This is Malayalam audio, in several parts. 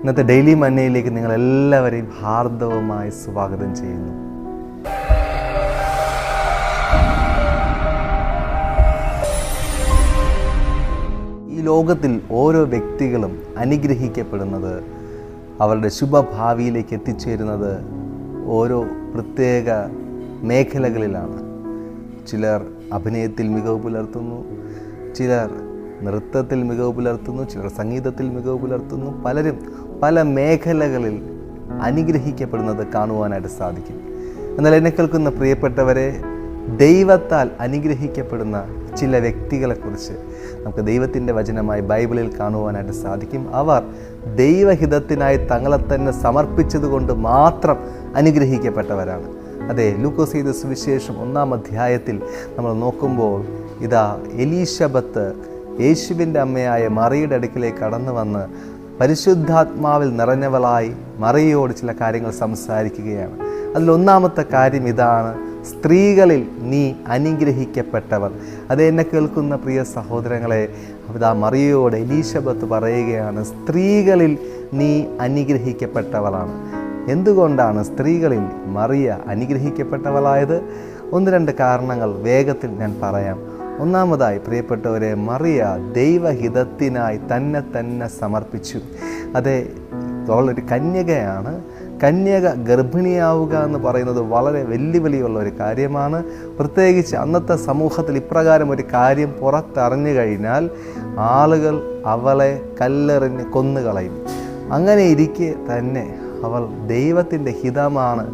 ഇന്നത്തെ ഡെയിലി മന്നയിലേക്ക് നിങ്ങൾ എല്ലാവരെയും ഹാർദവമായി സ്വാഗതം ചെയ്യുന്നു. ഈ ലോകത്തിൽ ഓരോ വ്യക്തികളും അനുഗ്രഹിക്കപ്പെടുന്നത് അവരുടെ ശുഭഭാവിയിലേക്ക് എത്തിച്ചേരുന്നത് ഓരോ പ്രത്യേക മേഖലകളിലാണ്. ചിലർ അഭിനയത്തിൽ മികവ് പുലർത്തുന്നു ചിലർ നൃത്തത്തിൽ മികവ് പുലർത്തുന്നു ചിലർ സംഗീതത്തിൽ മികവ് പുലർത്തുന്നു. പലരും പല മേഖലകളിൽ അനുഗ്രഹിക്കപ്പെടുന്നത് കാണുവാനായിട്ട് സാധിക്കും. എന്നാൽ എന്നെ കേൾക്കുന്ന പ്രിയപ്പെട്ടവരെ ദൈവത്താൽ അനുഗ്രഹിക്കപ്പെടുന്ന ചില വ്യക്തികളെക്കുറിച്ച് നമുക്ക് ദൈവത്തിന്റെ വചനമായി ബൈബിളിൽ കാണുവാനായിട്ട് സാധിക്കും. അവർ ദൈവഹിതത്തിനായി തങ്ങളെ തന്നെ സമർപ്പിച്ചതുകൊണ്ട് മാത്രം അനുഗ്രഹിക്കപ്പെട്ടവരാണ്. അതെ ലൂക്കോസ് ചെയ്ത സുവിശേഷം ഒന്നാം അധ്യായത്തിൽ നമ്മൾ നോക്കുമ്പോൾ ഇതാ എലീശബത്ത് യേശുവിന്റെ അമ്മയായ മറിയുടെ അടുക്കിലേക്ക് കടന്നു വന്ന് പരിശുദ്ധാത്മാവിൽ നിറഞ്ഞവളായി മറിയോട് ചില കാര്യങ്ങൾ സംസാരിക്കുകയാണ്. അതിലൊന്നാമത്തെ കാര്യം ഇതാണ് സ്ത്രീകളിൽ നീ അനുഗ്രഹിക്കപ്പെട്ടവർ. അത് എന്നെ കേൾക്കുന്ന പ്രിയ സഹോദരങ്ങളെ അതാ മറിയോട് എലീശബത്ത് പറയുകയാണ് സ്ത്രീകളിൽ നീ അനുഗ്രഹിക്കപ്പെട്ടവളാണ്. എന്തുകൊണ്ടാണ് സ്ത്രീകളിൽ മറിയ അനുഗ്രഹിക്കപ്പെട്ടവളായത്? ഒന്ന് രണ്ട് കാരണങ്ങൾ വേഗത്തിൽ ഞാൻ പറയാം. ഒന്നാമതായി പ്രിയപ്പെട്ടവരെ മറിയ ദൈവഹിതത്തിനായി തന്നെ തന്നെ സമർപ്പിച്ചു. അതെ അവളൊരു കന്യകയാണ്. കന്യക ഗർഭിണിയാവുക എന്ന് പറയുന്നത് വളരെ വെല്ലുവിളിയുള്ള ഒരു കാര്യമാണ്. പ്രത്യേകിച്ച് അന്നത്തെ സമൂഹത്തിൽ ഇപ്രകാരം ഒരു കാര്യം പുറത്തറിഞ്ഞു കഴിഞ്ഞാൽ ആളുകൾ അവളെ കല്ലെറിഞ്ഞ് കൊന്നുകളയും. അങ്ങനെ ഇരിക്കെ തന്നെ അവൾ ദൈവത്തിന്റെ ഹിതമാണ്.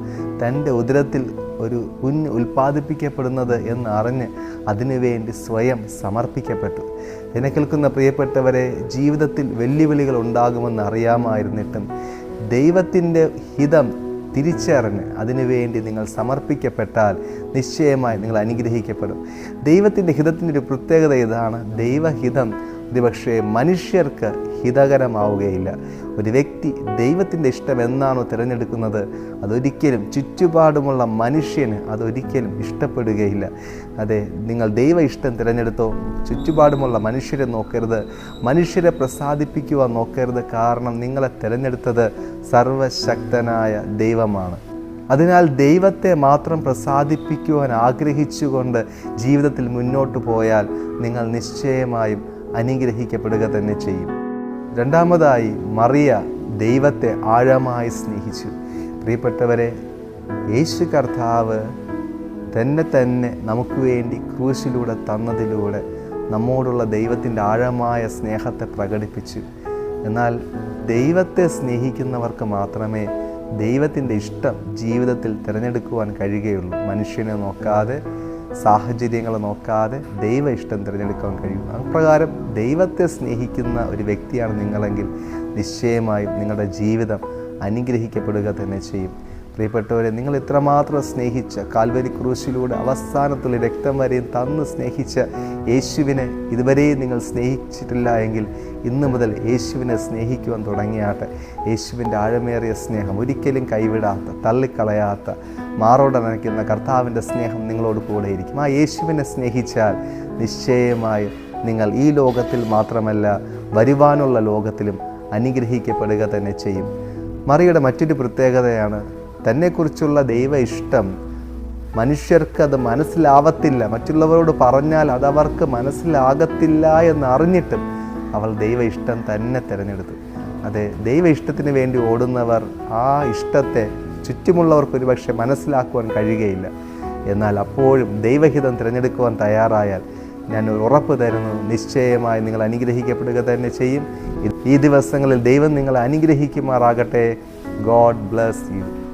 തന്റെ ഉദരത്തിൽ ഒരു കുഞ്ഞ് ഉൽപ്പാദിപ്പിക്കപ്പെടുന്നത് എന്ന് അറിഞ്ഞ് അതിനുവേണ്ടി സ്വയം സമർപ്പിക്കപ്പെട്ടു. എന്നെ കേൾക്കുന്ന പ്രിയപ്പെട്ടവരെ ജീവിതത്തിൽ വെല്ലുവിളികൾ ഉണ്ടാകുമെന്ന് അറിയാമായിരുന്നിട്ടും ദൈവത്തിന്റെ ഹിതം തിരിച്ചറിഞ്ഞ് അതിനുവേണ്ടി നിങ്ങൾ സമർപ്പിക്കപ്പെട്ടാൽ നിശ്ചയമായി നിങ്ങൾ അനുഗ്രഹിക്കപ്പെടും. ദൈവത്തിന്റെ ഹിതത്തിന്റെ ഒരു പ്രത്യേകത ഇതാണ്. ദൈവഹിതം ഒരുപക്ഷെ മനുഷ്യർക്ക് ഹിതകരമാവുകയില്ല. ഒരു വ്യക്തി ദൈവത്തിന്റെ ഇഷ്ടം എന്നാണോ തിരഞ്ഞെടുക്കുന്നത് അതൊരിക്കലും ചുറ്റുപാടുമുള്ള മനുഷ്യന് അതൊരിക്കലും ഇഷ്ടപ്പെടുകയില്ല. അതെ നിങ്ങൾ ദൈവ ഇഷ്ടം തിരഞ്ഞെടുത്തോ ചുറ്റുപാടുമുള്ള മനുഷ്യരെ നോക്കരുത്. മനുഷ്യരെ പ്രസാദിപ്പിക്കുവാൻ നോക്കരുത്. കാരണം നിങ്ങളെ തിരഞ്ഞെടുത്തത് സർവശക്തനായ ദൈവമാണ്. അതിനാൽ ദൈവത്തെ മാത്രം പ്രസാദിപ്പിക്കുവാൻ ആഗ്രഹിച്ചുകൊണ്ട് ജീവിതത്തിൽ മുന്നോട്ട് പോയാൽ നിങ്ങൾ നിശ്ചയമായും അനുഗ്രഹിക്കപ്പെടുക തന്നെ ചെയ്യും. രണ്ടാമതായി മറിയ ദൈവത്തെ ആഴമായി സ്നേഹിച്ചു. പ്രിയപ്പെട്ടവരെ യേശു കർത്താവ് തന്നെ തന്നെ നമുക്ക് വേണ്ടി ക്രൂശിലൂടെ തന്നതിലൂടെ നമ്മോടുള്ള ദൈവത്തിന്റെ ആഴമായ സ്നേഹത്തെ പ്രകടിപ്പിച്ചു. എന്നാൽ ദൈവത്തെ സ്നേഹിക്കുന്നവർക്ക് മാത്രമേ ദൈവത്തിന്റെ ഇഷ്ടം ജീവിതത്തിൽ തിരഞ്ഞെടുക്കുവാൻ കഴിയുകയുള്ളൂ. മനുഷ്യനെ നോക്കാതെ സാഹചര്യങ്ങൾ നോക്കാതെ ദൈവ ഇഷ്ടം തിരഞ്ഞെടുക്കാൻ കഴിയും. അപ്രകാരം ദൈവത്തെ സ്നേഹിക്കുന്ന ഒരു വ്യക്തിയാണ് നിങ്ങളെങ്കിൽ നിശ്ചയമായും നിങ്ങളുടെ ജീവിതം അനുഗ്രഹിക്കപ്പെടുക തന്നെ ചെയ്യും. പ്രിയപ്പെട്ടവരെ നിങ്ങൾ ഇത്രമാത്രം സ്നേഹിച്ച കാൽവരി ക്രൂശിലൂടെ അവസാനത്തുള്ള രക്തം വരെയും തന്ന് സ്നേഹിച്ച യേശുവിനെ ഇതുവരെയും നിങ്ങൾ സ്നേഹിച്ചിട്ടില്ല എങ്കിൽ ഇന്ന് മുതൽ യേശുവിനെ സ്നേഹിക്കുവാൻ തുടങ്ങിയാട്ടെ. യേശുവിന്റെ ആഴമേറിയ സ്നേഹം ഒരിക്കലും കൈവിടാത്ത തള്ളിക്കളയാത്ത മാറോടനയ്ക്കുന്ന കർത്താവിന്റെ സ്നേഹം നിങ്ങളോട് കൂടെ ഇരിക്കും. ആ യേശുവിനെ സ്നേഹിച്ചാൽ നിശ്ചയമായും നിങ്ങൾ ഈ ലോകത്തിൽ മാത്രമല്ല വരുവാനുള്ള ലോകത്തിലും അനുഗ്രഹിക്കപ്പെടുക തന്നെ ചെയ്യും. മറിയുടെ മറ്റൊരു പ്രത്യേകതയാണ് തന്നെക്കുറിച്ചുള്ള ദൈവ ഇഷ്ടം മനുഷ്യർക്കത് മനസ്സിലാവത്തില്ല. മറ്റുള്ളവരോട് പറഞ്ഞാൽ അതവർക്ക് മനസ്സിലാകത്തില്ല എന്ന് അറിഞ്ഞിട്ടും അവൾ ദൈവ ഇഷ്ടം തന്നെ തിരഞ്ഞെടുത്തു. അതെ ദൈവ ഇഷ്ടത്തിന് വേണ്ടി ഓടുന്നവർ ആ ഇഷ്ടത്തെ ചുറ്റുമുള്ളവർക്ക് ഒരുപക്ഷെ മനസ്സിലാക്കുവാൻ കഴിയുകയില്ല. എന്നാൽ അപ്പോഴും ദൈവഹിതം തിരഞ്ഞെടുക്കുവാൻ തയ്യാറായാൽ ഞാൻ ഉറപ്പ് തരുന്നു. നിശ്ചയമായി നിങ്ങൾ അനുഗ്രഹിക്കപ്പെടുക തന്നെ ചെയ്യും. ഈ ദിവസങ്ങളിൽ ദൈവം നിങ്ങളെ അനുഗ്രഹിക്കുമാറാകട്ടെ. God bless you.